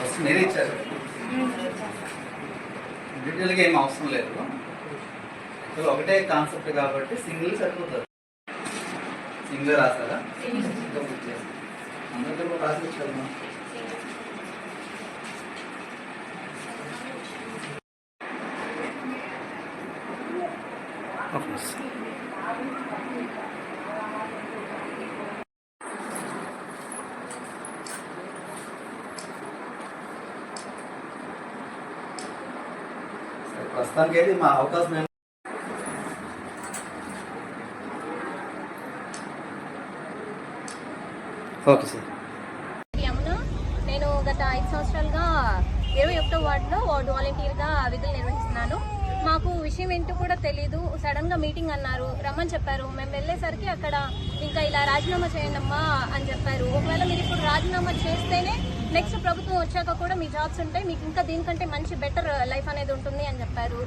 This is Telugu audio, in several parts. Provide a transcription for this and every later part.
ఫస్ట్ మీరే ఇచ్చారు డీటెయిల్గా ఏం అవసరం లేదు. ఒకటే కాన్సెప్ట్ కాబట్టి సింగిల్ సరిపోతారు సింగిల్ రాస్తారా ఇంకా బుక్ చేస్తాం అందరితో కూడా రాసి ఇచ్చారు Of course. ప్రస్తుతానికి అయితే మా అవకాశం ఓకే సార్. నేను గత ఐదు సంవత్సరాలుగా ఇరవై ఒకటో వార్డులో వార్డు వాలంటీర్గా విధులు నిర్వహిస్తున్నాను. మాకు విషయం ఏంటో కూడా తెలియదు సడన్గా మీటింగ్ అన్నారు. రమ్మని చెప్పారు. మేము వెళ్ళేసరికి అక్కడ ఇంకా ఇలా రాజీనామా చేయండి అమ్మా అని చెప్పారు. ఒకవేళ మీరు ఇప్పుడు రాజీనామా చేస్తేనే నెక్స్ట్ ప్రభుత్వం వచ్చాక కూడా మీ జాబ్స్ ఉంటాయి. మీకు ఇంకా దీనికంటే మంచి బెటర్ లైఫ్ అనేది ఉంటుంది అని చెప్పారు.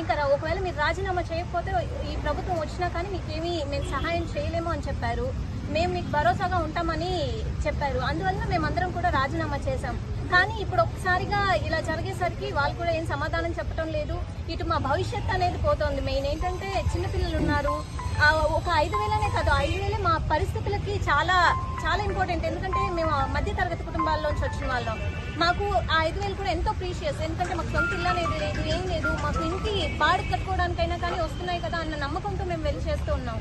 ఇంకా ఒకవేళ మీరు రాజీనామా చేయకపోతే ఈ ప్రభుత్వం వచ్చినా కానీ మీకేమీ మేము సహాయం చేయలేము అని చెప్పారు. మేము మీకు భరోసాగా ఉంటామని చెప్పారు. అందువల్ల మేమందరం కూడా రాజీనామా చేశాం. కానీ ఇప్పుడు ఒక్కసారిగా ఇలా జరిగేసరికి వాళ్ళు కూడా ఏం సమాధానం చెప్పడం లేదు. ఇటు మా భవిష్యత్ అనేది పోతోంది. మెయిన్ ఏంటంటే చిన్నపిల్లలు ఉన్నారు. ఒక ఐదు వేలనే కాదు ఐదు వేలే మా పరిస్థితులకి చాలా చాలా ఇంపార్టెంట్ ఎందుకంటే మేము మధ్య తరగతి కుటుంబాల్లోంచి వచ్చిన వాళ్ళం. మాకు ఆ ఐదు వేలు కూడా ఎంతో ప్రీషియస్ ఎందుకంటే మాకు సొంత ఇల్లు అనేది లేదు ఏం లేదు. మాకు ఇంటి బాడు కట్టుకోవడానికైనా కానీ వస్తున్నాయి కదా అన్న నమ్మకంతో మేము వెళ్ళి చేస్తూ ఉన్నాం.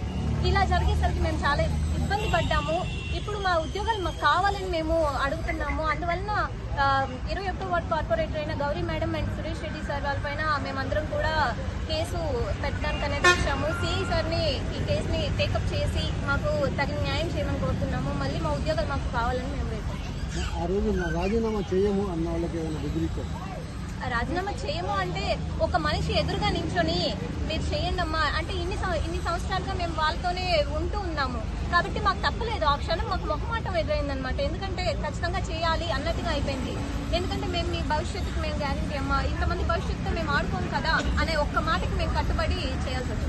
ఇలా జరిగేసరికి మేము చాలా ఇబ్బంది పడ్డాము. ఇప్పుడు మా ఉద్యోగాలు మాకు కావాలని మేము అడుగుతున్నాము. అందువలన ఇరవై ఒకటో వార్డ్ కార్పొరేటర్ అయిన Gauri madam and Suresh Reddy sir వాళ్ళపైన మేమందరం కూడా కేసు పెట్టడానికి అనేది వచ్చాము. సిఐ సార్ని ఈ కేసుని టేకప్ చేసి మాకు తగిన న్యాయం చేయమని కోరుతున్నాము. మళ్ళీ మా ఉద్యోగాలు మాకు కావాలని మేము రేపు ఆ రోజు రాజీనామా చేయము అన్న వాళ్ళకి ఏమైనా బెదిరించారు రాజీనామా చేయము అంటే ఒక మనిషి ఎదురుగా నించొని మీరు చేయండి అమ్మా అంటే ఇన్ని ఇన్ని సంవత్సరాలుగా మేము వాళ్ళతోనే ఉంటూ ఉన్నాము. కాబట్టి మాకు తప్పలేదు. ఆ క్షణం మాకు మొహమాటం ఎదురైందనమాట ఎందుకంటే ఖచ్చితంగా చేయాలి అన్నట్టుగా అయిపోయింది. ఎందుకంటే మేము మీ భవిష్యత్తుకి మేము గ్యారంటీ అమ్మా. ఇంతమంది భవిష్యత్తుతో మేము ఆడుకోము కదా అనే ఒక్క మాటకి మేము కట్టుబడి చేయాల్సి వచ్చింది.